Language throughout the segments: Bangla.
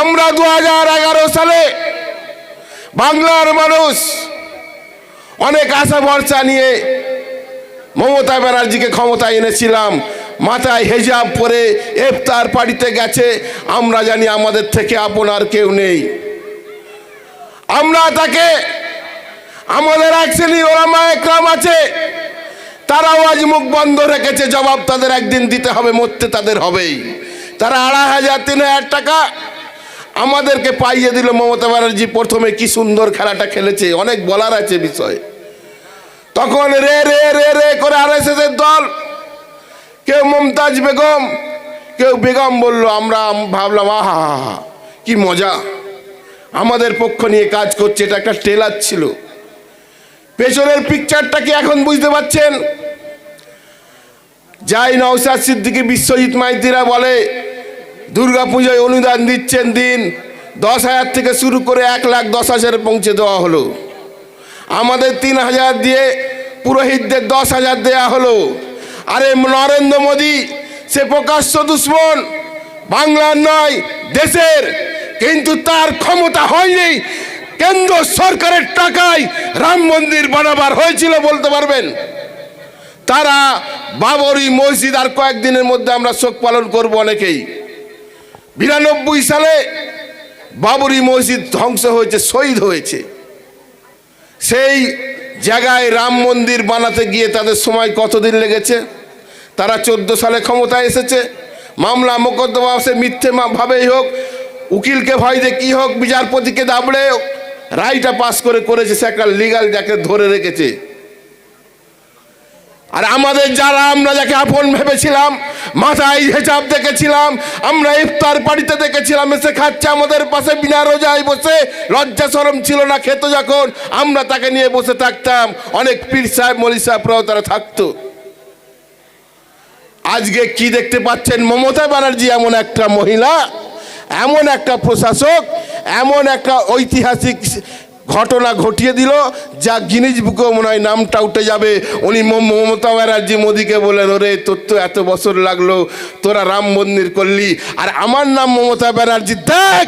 আমরা দু হাজার এগারো সালে বাংলার মানুষ অনেক আশা ভরসা নিয়ে মমতা ব্যানার্জিকে ক্ষমতায় এনেছিলাম, মাথায় হেজাব পরে এফতার পার্টিতে গেছে, আমরা জানি আমাদের থেকে আপনার কেউ নেই। আমরা তাকে, আমাদের এক শ্রেণি ওলামা একরাম আছে, তারাও আজ মুখ বন্ধ রেখেছে, জবাব তাদের একদিন দিতে হবে, মরতে তাদের হবেই। তারা আড়াই হাজার, তিন হাজার টাকা আমাদেরকে পাইয়ে দিল মমতা ব্যানার্জি। প্রথমে কি সুন্দর খেলাটা খেলেছে, অনেক বলার আছে বিষয়। তখন রে রে রে রে করে আর এর দল। কেউ মমতাজ বেগম, কেউ বেগম বলল, আমরা ভাবলাম, আহা কি মজা। আমাদের পক্ষ নিয়ে কাজ করছে, এটা একটা ট্রেলার ছিল। পেছনের পিকচারটা কি এখন বুঝতে পারছেন? যাই নওসাদ সিদ্দিকি, বিশ্বজিৎ মাইতিরা বলে দুর্গা পুজোয় অনুদান দিচ্ছেন দিন দশ হাজার থেকে শুরু করে এক লাখ দশ হাজারে পৌঁছে দেওয়া হলো। আমাদের তিন হাজার দিয়ে পুরোহিতদের দশ হাজার দেয়া হলো। আরে নরেন্দ্র মোদী, সে প্রকাশ্য দুশ্মন, বাংলার নয়, দেশের। কিন্তু তার ক্ষমতা হয়নি। কেন্দ্র সরকারের টাকায় রাম মন্দির বানাবার হয়েছিল বলতে পারবেন? তারা বাবরি মসজিদ আর কয়েকদিনের মধ্যে আমরা শোক পালন করব অনেকেই। বিরানব্বই সালে বাবরি মসজিদ ধ্বংস হয়েছে, শহীদ হয়েছে। সেই জায়গায় রাম মন্দির বানাতে গিয়ে তাদের সময় কতদিন লেগেছে? তারা চোদ্দ সালে ক্ষমতায় এসেছে। মামলা মোকদ্দমা সে মিথ্যে ভাবেই হোক, উকিলকে ভয় কী হোক, বিচারপতিকে দাবড়ে রায়টা পাস করে করেছে। সে একটা লিগাল যাকে ধরে রেখেছে। আর আমাদের যারা, আমরা যাকে আপন ভেবেছিলাম, মাথায় হেজাব দেখেছিলাম, আমরা ইফতার পার্টিতে দেখেছিলাম, এসে খাচ্ছে আমাদের পাশে, বিনা রোজায় বসে, লজ্জা সরম ছিল না, খেত যখন, আমরা তাকে নিয়ে বসে থাকতাম, অনেক পীর সাহেব, মলি সাহেবরাও তারা থাকতো। আজকে কি দেখতে পাচ্ছেন, মমতা ব্যানার্জি এমন একটা মহিলা, এমন একটা প্রশাসক, এমন একটা ঐতিহাসিক ঘটনা ঘটিয়ে দিল, যা গিনিজ বুকে মনে হয় নামটা উঠে যাবে। উনি মমতা ব্যানার্জি মোদীকে বলেন ওরে, তোর তো এত বছর লাগল, তোরা রাম মন্দির করলি। আর আমার নাম মমতা ব্যানার্জি, দেখ,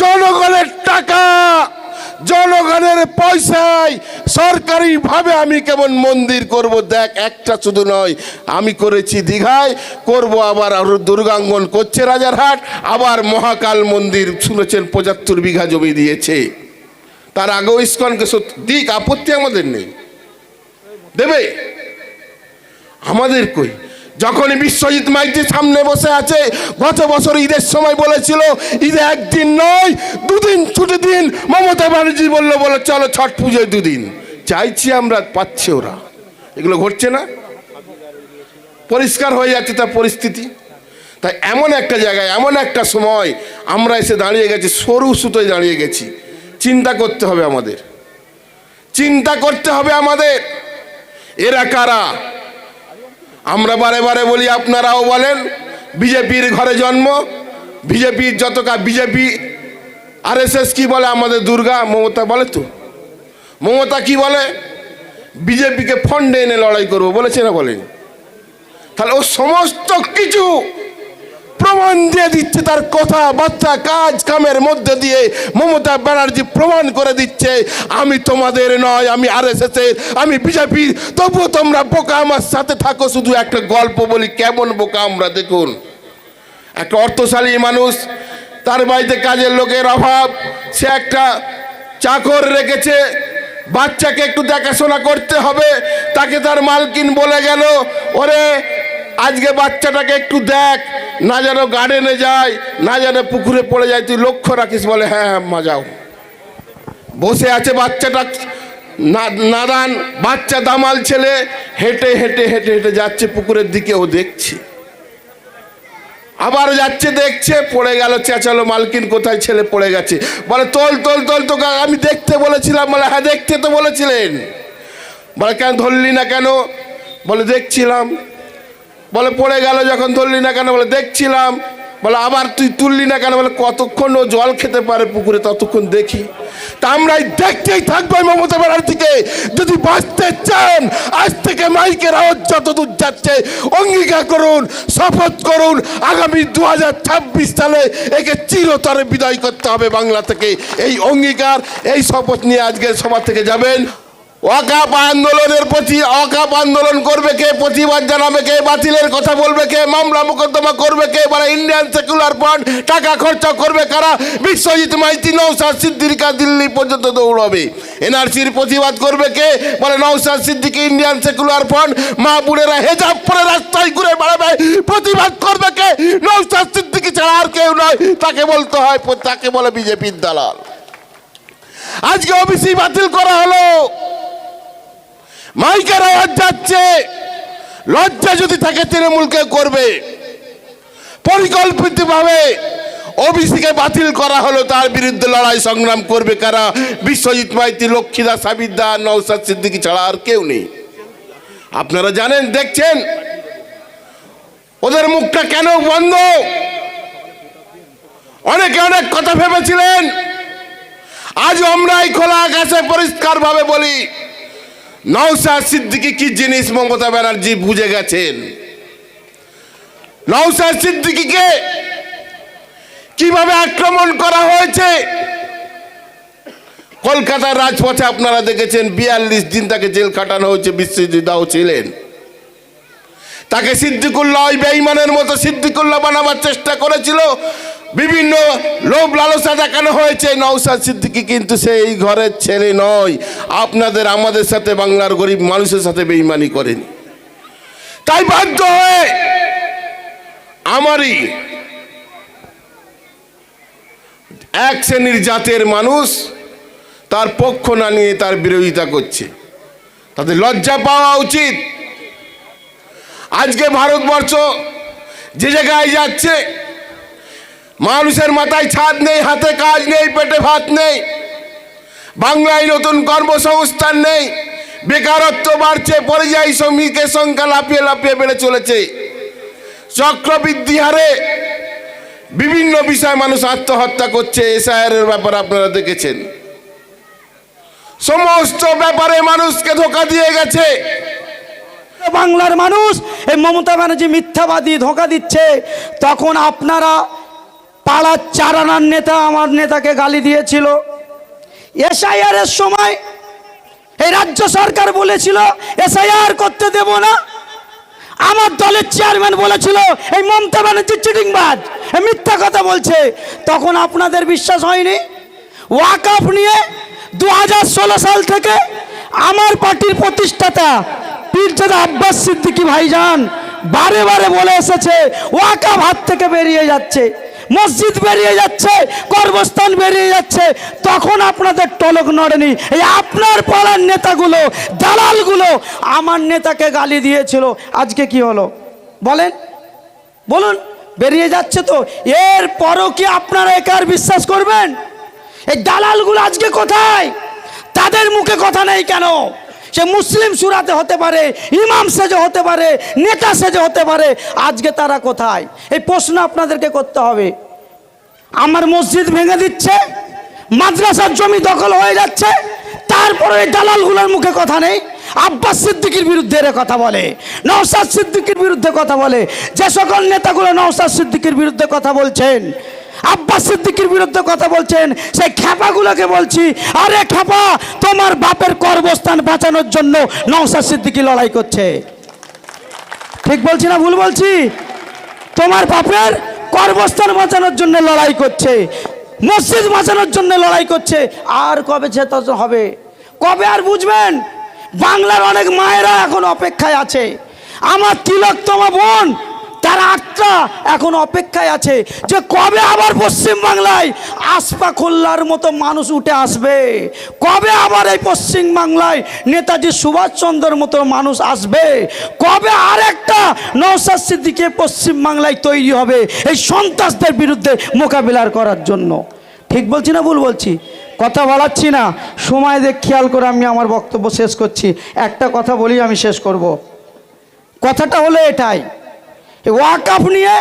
জনগণের টাকা, জনগণের পয়সায় সরকারিভাবে আমি কেমন মন্দির করব, দেখ, একটা শুধু নয়, আমি করেছি দীঘায়, করব আবার দুর্গাঙ্গন করছে রাজারহাট, আবার মহাকাল মন্দির শুনেছেন পঁচাত্তর বিঘা জমি দিয়েছে। তার আগেও ইস্কনকে দিক, আপত্তি আমাদের নেই। দেবে? আমাদের কই? যখন বিশ্বজিৎ মাইতি সামনে বসে আছে, গত বছর ঈদের সময় বলেছিল, ঈদে একদিন নয়, দুদিন ছুটি দিন। মমতা ব্যানার্জি বলল বলো চলো ছট পুজোয় দুদিন। চাইছি আমরা, পাচ্ছি ওরা। এগুলো ঘটছে না? পরিষ্কার হয়ে যাচ্ছে তার পরিস্থিতি। তাই এমন একটা জায়গায়, এমন একটা সময় আমরা এসে দাঁড়িয়ে গেছি, সরু সুতোয় দাঁড়িয়ে গেছি। চিন্তা করতে হবে আমাদের। চিন্তা করতে হবে আমাদের। এরা কারা? আমরা বারে বারে বলি, আপনারাও বলেন, বিজেপির ঘরে জন্ম, বিজেপির বিজেপি আর এস কি বলে, আমাদের দুর্গা, মমতা বলে তো। মমতা কি বলে? বিজেপিকে ফন্ডে এনে লড়াই করব, বলেছে না বলেন? তাহলে ও সমস্ত কিছু প্রমাণ দিয়ে দিচ্ছে তার কথা কথাবার্তা কাজ কামের মধ্যে দিয়ে মমতা ব্যানার্জি প্রমাণ করে দিচ্ছে, আমি তোমাদের নয়, আমি আর এস আমি বিজেপির তবুও তোমরা বোকা আমার সাথে থাকো, শুধু একটা গল্প বলি, কেমন বোকা আমরা, দেখুন। একটা অর্থশালী মানুষ, তার বাড়িতে কাজের লোকের অভাব, সে একটা চাকর রেখেছে, বাচ্চাকে একটু দেখাশোনা করতে হবে, তাকে তার মালকিন বলে গেল, ওরে, আজকে বাচ্চাটাকে একটু দেখ না যেন গার্ডেনে যায় না যেন পুকুরে পড়ে যায় তুই লক্ষ্য রাখিস, বলে হ্যাঁ হ্যাঁ মা, যাও। বসে আছে বাচ্চাটা নাদান বাচ্চা দামাল ছেলে, হেঁটে হেঁটে হেঁটে হেঁটে যাচ্ছে পুকুরের দিকে, ও দেখছে। আবার যাচ্ছে, দেখছে, পড়ে গেল, চেঁচালো মালকিন, কোথায় ছেলে পড়ে গেছে। বলে, তোল তোল তোল, তোকে আমি দেখতে বলেছিলাম। বলে হ্যাঁ দেখতে তো বলেছিলেন। বলে, কেন ধরলি না কেন? বলে, দেখছিলাম। বলে, পড়ে গেল যখন ধরলি না কেন? বলে, দেখছিলাম। বলে, আবার তুই তুললি না কেন? বলে, কতক্ষণ ও জল খেতে পারে পুকুরে, ততক্ষণ দেখি। তা আমরাই দেখতেই থাকব মমতা ব্যানার্জিকে। যদি বাঁচতে চান, আজ থেকে মাইকের আওয়াজ যতদূর যাচ্ছে, অঙ্গীকার করুন, শপথ করুন, আগামী দু হাজার ছাব্বিশ সালে একে চিরতরে বিদায় করতে হবে বাংলা থেকে। এই অঙ্গীকার, এই শপথ নিয়ে আজকে সভা থেকে যাবেন। ওয়াকাপ আন্দোলনের প্রতি, অকাপ আন্দোলন করবে কে? প্রতিবাদ জানাবে কে? বাতিলের কথা বলবে কে? মামলা মোকদ্দমা করবে কে? বলে ইন্ডিয়ান সেকুলার ফান্ড টাকা খরচা করবে কারা? বিশ্বজিৎ মাইতি নৌসাদ সিদ্দিকা দিল্লি পর্যন্ত দৌড়াবে। এনআরসির প্রতিবাদ করবে কে? বলে Naushad Siddiqui Indian secular front মা বোনেরা হেজাব পরে রাস্তায় ঘুরে বেড়াবে। প্রতিবাদ করবে কে? নৌসাদ সিদ্দিকি ছাড়া আর কেউ নয়। তাকে বলতে হয়, তাকে বলে বিজেপির দালাল। আজকে ওবিসি বাতিল করা হলো। মাইকের আওয়াজ যাচ্ছে। লজ্জা যদি থাকে তৃণমূলকে করবে। পরিকল্পিতভাবে ওবিসিকে বাতিল করা হলো, তার বিরুদ্ধে লড়াই সংগ্রাম করবে কারা? বিশ্বজিৎ মাইতি লক্ষ্মীদাস সাবিদ্দা নৌসাদ সিদ্দিকি ছাড়া আর কেউ নেই। আপনারা জানেন, দেখছেন? ওদের মুখটা কেন বন্ধ? অনেকে অনেক কথা ভেবেছিলেন। আজ আমরা এই খোলা আকাশে পরিষ্কারভাবে বলি নৌসাদ সিদ্দিকি কি জিনিস মমতা ব্যানার্জি বুঝে গেছেন? নৌসাদ সিদ্দিকিকে কীভাবে আক্রমণ করা হয়েছে? কলকাতার রাজপথে আপনারা দেখেছেন বিয়াল্লিশ দিন তাকে জেল খাটানো হয়েছে বিশ্বজিৎ দাও ছিলেন। তাকে সিদ্দিকুল্লাহ ওই বেঈমানের মতো সিদ্দিকুল্লাহ বানাবার চেষ্টা করেছিল। বিভিন্ন লোভ লালসা দেখানো হয়েছে। নৌসাদ সিদ্দিকি কিন্তু সেই ঘরের ছেলে নয়। আপনাদের আমাদের সাথে বাংলার গরিব মানুষের সাথে বেঈমানি করেন। তাই বাধ্য হয়ে আমারই এক শ্রেণির জাতের মানুষ তার পক্ষ না নিয়ে তার বিরোধিতা করছে। তাদের লজ্জা পাওয়া উচিত। আজকে ভারতবর্ষ যে জায়গায় যাচ্ছে মানুষের মাথায় ছাদ নেই, হাতে কাজ নেই, পেটে ভাত নেই। বাংলায় নতুন কর্মসংস্থান নেই। বেকারত্ব বাড়ছে, পরিযায়ী শ্রমিকের সংখ্যা লাফিয়ে লাফিয়ে বেড়ে চলেছে। চক্রবৃদ্ধি হারে বিভিন্ন বিষয়ে মানুষ আত্মহত্যা করছে এসআইআর ব্যাপারে আপনারা দেখেছেন। সমস্ত ব্যাপারে মানুষকে ধোকা দিয়ে গেছে। বাংলার মানুষ, এই মমতা ব্যানার্জি মিথ্যাবাদী ধোকা দিচ্ছে, তখন আপনারা পাড়ার চারানার নেতা আমার নেতাকে গালি দিয়েছিল। এসআইআর এর সময় এই রাজ্য সরকার বলেছিল, এসআইআর করতে দেব না। আমার দলের চেয়ারম্যান বলেছিল, এই মমতা ব্যানার্জি চিটিংবাজ মিথ্যা কথা বলছে। তখন আপনাদের বিশ্বাস হয়নি? ওয়াকআপ নিয়ে দু হাজার ষোলো সাল থেকে আমার পার্টির প্রতিষ্ঠাতা পীরজাদা আব্বাস সিদ্দিকী ভাইজান বারে বারে বলে এসেছে ওয়াকআপ হাত থেকে বেরিয়ে যাচ্ছে। মসজিদ বেরিয়ে যাচ্ছে, কর্মস্থান বেরিয়ে যাচ্ছে, তখন আপনাদের টলক নড়েনি। এই আপনার পাড়ার নেতাগুলো, দালালগুলো আমার নেতাকে গালি দিয়েছিল। আজকে কি হলো? বলেন। বলুন, বেরিয়ে যাচ্ছে তো। এর পরও কি আপনারা একার বিশ্বাস করবেন? এই দালালগুলো আজকে কোথায়? তাদের মুখে কথা নেই কেন? সে মুসলিম সুরাতে হতে পারে, ইমাম সেজে হতে পারে, নেতা সেজে হতে পারে, আজকে তারা কোথায়? এই প্রশ্ন আপনাদেরকে করতে হবে। আমার মসজিদ ভেঙে দিচ্ছে, মাদ্রাসার জমি দখল হয়ে যাচ্ছে, তারপরে এই দালালগুলোর মুখে কথা নেই, আব্বাস সিদ্দিকির বিরুদ্ধে এরা কথা বলে নওসাদ সিদ্দিকির বিরুদ্ধে কথা বলে, যে সকল নেতাগুলো নওসাদ সিদ্দিকির বিরুদ্ধে কথা বলছেন আব্বাস সিদ্দিকির বিরুদ্ধে কথা বলছেন, সেই খ্যাপাগুলোকে বলছি, আরে খ্যাপা, তোমার বাপের কর্মস্থান বাঁচানোর জন্য নওসাদ সিদ্দিকি লড়াই করছে। ঠিক বলছি না ভুল বলছি? তোমার বাপের কর্মস্থান বাঁচানোর জন্য লড়াই করছে, মসজিদ বাঁচানোর জন্য লড়াই করছে, আর কবে যেতে হবে? কবে আর বুঝবেন? বাংলার অনেক মায়েরা এখন অপেক্ষায় আছে। আমার তিলকতমা বোন তার আটটা এখন অপেক্ষায় আছে যে কবে আবার পশ্চিম বাংলায় আসপা খোল্লার মতো মানুষ উঠে আসবে? কবে আবার এই পশ্চিম বাংলায় নেতাজি সুভাষচন্দ্রের মতো মানুষ আসবে? কবে আর একটা নৌসাদ সিদ্দিকে পশ্চিম বাংলায় তৈরি হবে এই সন্ত্রাসদের বিরুদ্ধে মোকাবিলার করার জন্য? ঠিক বলছি না ভুল বলছি? কথা বলাচ্ছি না। সময় দেখ, খেয়াল করে আমি আমার বক্তব্য শেষ করছি। একটা কথা বলি আমি শেষ করব। কথাটা হলো এটাই। ওয়াকাফ নিয়ে,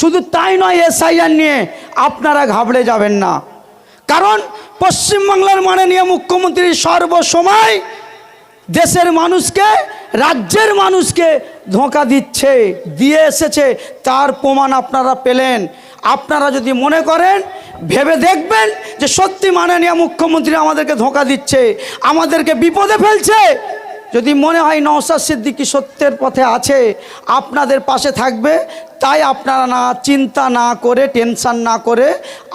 শুধু তাই নয়, এসআইআর নিয়ে আপনারা ঘাবড়ে যাবেন না। কারণ পশ্চিমবাংলার মাননীয় মুখ্যমন্ত্রী সর্বসময় দেশের মানুষকে, রাজ্যের মানুষকে ধোঁকা দিচ্ছে, দিয়ে এসেছে, তার প্রমাণ আপনারা পেলেন। আপনারা যদি মনে করেন, ভেবে দেখবেন যে সত্যি মাননীয় মুখ্যমন্ত্রী আমাদেরকে ধোঁকা দিচ্ছে, আমাদেরকে বিপদে ফেলছে যদি মনে হয় নওসাদ সিদ্দিকি সত্যের পথে আছে, আপনাদের পাশে থাকবে, তাই আপনারা না, চিন্তা না করে, টেনশান না করে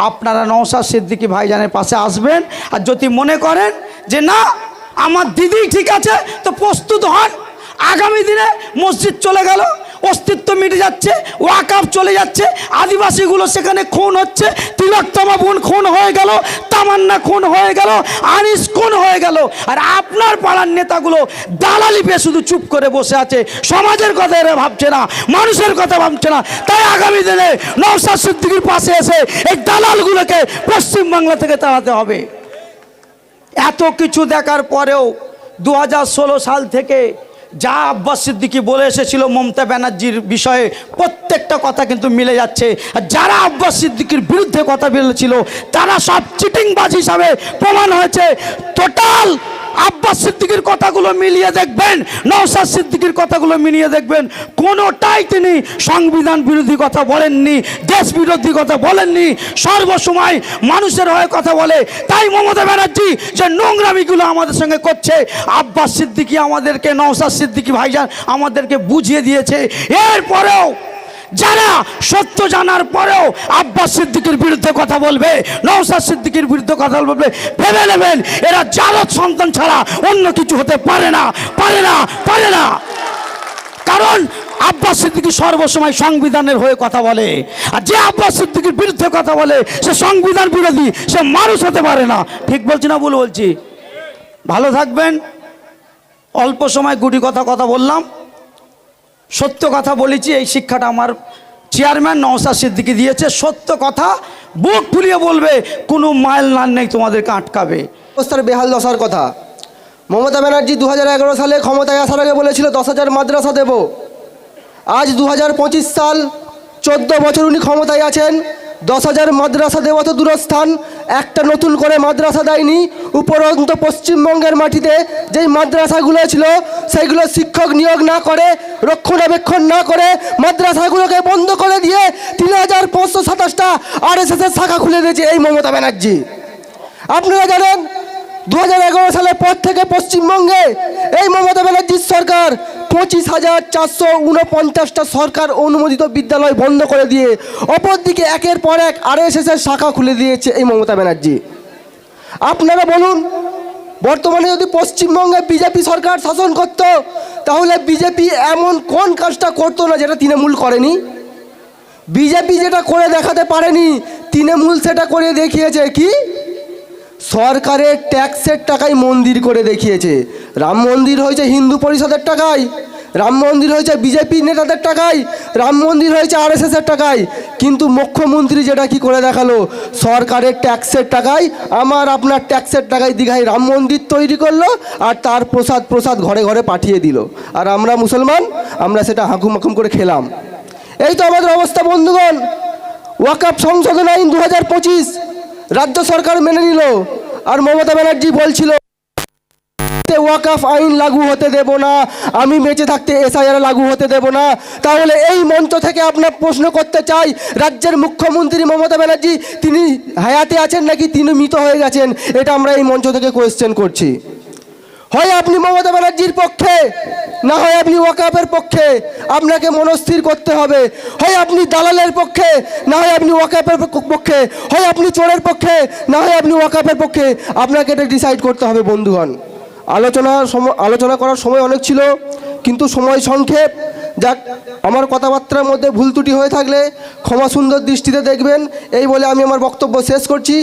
আপনারা নওসাদ সিদ্দিকি ভাইজানের পাশে আসবেন। আর যদি মনে করেন যে না, আমার দিদি ঠিক আছে, তো প্রস্তুত হন। আগামী দিনে মসজিদ চলে গেল। অস্তিত্ব মিটে যাচ্ছে ওয়াকাপ চলে যাচ্ছে, আদিবাসীগুলো সেখানে খুন হচ্ছে তিলকতমা বোন খুন হয়ে গেল, তামান্না খুন হয়ে গেল, আনিস খুন হয়ে গেল। আর আপনার পাড়ার নেতাগুলো দালালি পেয়ে শুধু চুপ করে বসে আছে। সমাজের কথা এরা ভাবছে না, মানুষের কথা ভাবছে না। তাই আগামী দিনে নওসাদ সিদ্দিকির পাশে এসে এই দালালগুলোকে পশ্চিমবাংলা থেকে তাড়াতে হবে। এত কিছু দেখার পরেও দু হাজার ষোলো সাল থেকে যা আব্বাস সিদ্দিকি বলে এসেছিল মমতা ব্যানার্জির বিষয়ে প্রত্যেকটা কথা কিন্তু মিলে যাচ্ছে। আর যারা আব্বাস সিদ্দিকির বিরুদ্ধে কথা বলেছিল, তারা সব চিটিংবাজ হিসাবে প্রমাণ হয়েছে। টোটাল আব্বাস সিদ্দিকির কথাগুলো মিলিয়ে দেখবেন নওসাদ সিদ্দিকির কথাগুলো মিলিয়ে দেখবেন। কোনোটাই তিনি সংবিধান বিরোধী কথা বলেননি, দেশ বিরোধী কথা বলেননি, সর্বসময় মানুষের হয়ে কথা বলে। তাই মমতা ব্যানার্জি যে নোংরামিগুলো আমাদের সঙ্গে করছে, আব্বাস সিদ্দিকি আমাদেরকে নওসাদ সিদ্দিকি ভাইজান আমাদেরকে বুঝিয়ে দিয়েছে। এরপরেও যারা সত্য জানার পরেও আব্বাস সিদ্দিকির বিরুদ্ধে কথা বলবে নওসাদ সিদ্দিকির বিরুদ্ধে কথা বলবে, ভেবে নেবেন এরা জালত সন্তান ছাড়া অন্য কিছু হতে পারে না পারে না পারে না। কারণ আব্বাস সিদ্দিকি সর্বসময় সংবিধানের হয়ে কথা বলে। আর যে আব্বাস সিদ্দিকির বিরুদ্ধে কথা বলে, সে সংবিধান বিরোধী, সে মানুষ হতে পারে না। ঠিক বলছি না বলছি? ভালো থাকবেন। অল্প সময় গুটি কথা কথা বললাম। সত্য কথা বলেছি, এই শিক্ষাটা আমার চেয়ারম্যান নওসাদ সিদ্দিকি দিয়েছে। সত্য কথা, বুক ফুলিয়ে বলবে, কোনো মাইল নান নেই তোমাদেরকে আটকাবে। অবস্থার বেহাল দশার কথা। মমতা ব্যানার্জি দু হাজার এগারো সালে ক্ষমতায় আসার আগে বলেছিল, দশ হাজার মাদ্রাসা দেব। আজ দু হাজার পঁচিশ সাল চোদ্দ বছর উনি ক্ষমতায় আছেন। দশ হাজার মাদ্রাসা দেওয়া তো দূরস্থান, একটা নতুন করে মাদ্রাসা দেয়নি, উপরন্ত পশ্চিমবঙ্গের মাটিতে যেই মাদ্রাসাগুলো ছিল, সেইগুলো শিক্ষক নিয়োগ না করে, রক্ষণাবেক্ষণ না করে মাদ্রাসাগুলোকে বন্ধ করে দিয়ে তিন হাজার পাঁচশো সাতাশটা আর এস শাখা খুলে দিয়েছে এই মমতা ব্যানার্জি। আপনারা জানেন দু হাজার এগারো সালের পর থেকে পশ্চিমবঙ্গে এই মমতা ব্যানার্জির সরকার পঁচিশ হাজার চারশো উনপঞ্চাশটা সরকার অনুমোদিত বিদ্যালয় বন্ধ করে দিয়ে অপরদিকে একের পর এক আরএসএসের শাখা খুলে দিয়েছে এই মমতা ব্যানার্জি। আপনারা বলুন, বর্তমানে যদি পশ্চিমবঙ্গে বিজেপি সরকার শাসন করত, তাহলে বিজেপি এমন কোন কাজটা করতো না যেটা তৃণমূল করেনি? বিজেপি যেটা করে দেখাতে পারেনি, তৃণমূল সেটা করে দেখিয়েছে কি? সরকারের ট্যাক্সের টাকায় মন্দির করে দেখিয়েছে। রাম মন্দির হয়েছে হিন্দু পরিষদের টাকায় রাম মন্দির হয়েছে বিজেপি নেতাদের টাকায় রাম মন্দির হয়েছে আর আরএসএসের টাকায় কিন্তু মুখ্যমন্ত্রী যেটা কি করে দেখাল? সরকারের ট্যাক্সের টাকায় আমার আপনার ট্যাক্সের টাকায় দীঘায় রাম মন্দির তৈরি করল আর তার প্রসাদ প্রসাদ ঘরে ঘরে পাঠিয়ে দিল। আর আমরা মুসলমান, আমরা সেটা হাঁকুম হাঁকুম করে খেলাম। এই তো আমাদের অবস্থা বন্ধুগণ। ওয়াকাপ সংশোধন আইন দু হাজার পঁচিশ। রাজ্য সরকার মেনে নিল আর মমতা ব্যানার্জি বলছিল ওয়াকাফ আইন লাগু হতে দেব না, আমি বেঁচে থাকতে এসআইআর লাগু হতে দেব না। তাহলে এই মঞ্চ থেকে আপনার প্রশ্ন করতে চাই, রাজ্যের মুখ্যমন্ত্রী মমতা ব্যানার্জি, তিনি হায়াতে আছেন নাকি তিনি মৃত হয়ে গেছেন? এটা আমরা এই মঞ্চ থেকে কোয়েশ্চেন করছি। হয় আপনি মমতা ব্যানার্জির পক্ষে না হয় আপনি ওয়াকাপের পক্ষে আপনাকে মনস্থির করতে হবে। হয় আপনি দালালের পক্ষে, না হয় আপনি ওয়াকাপের পক্ষে হয় আপনি চোরের পক্ষে, না হয় আপনি ওয়াকাপের পক্ষে। আপনাকে এটা ডিসাইড করতে হবে, বন্ধুগণ। আলোচনার সময় আলোচনা করার সময় অনেক ছিল, কিন্তু সময় সংক্ষেপ। যাক, আমার কথাবার্তার মধ্যে ভুল ত্রুটি হয়ে থাকলে ক্ষমা সুন্দর দৃষ্টিতে দেখবেন। এই বলে আমি আমার বক্তব্য শেষ করছি।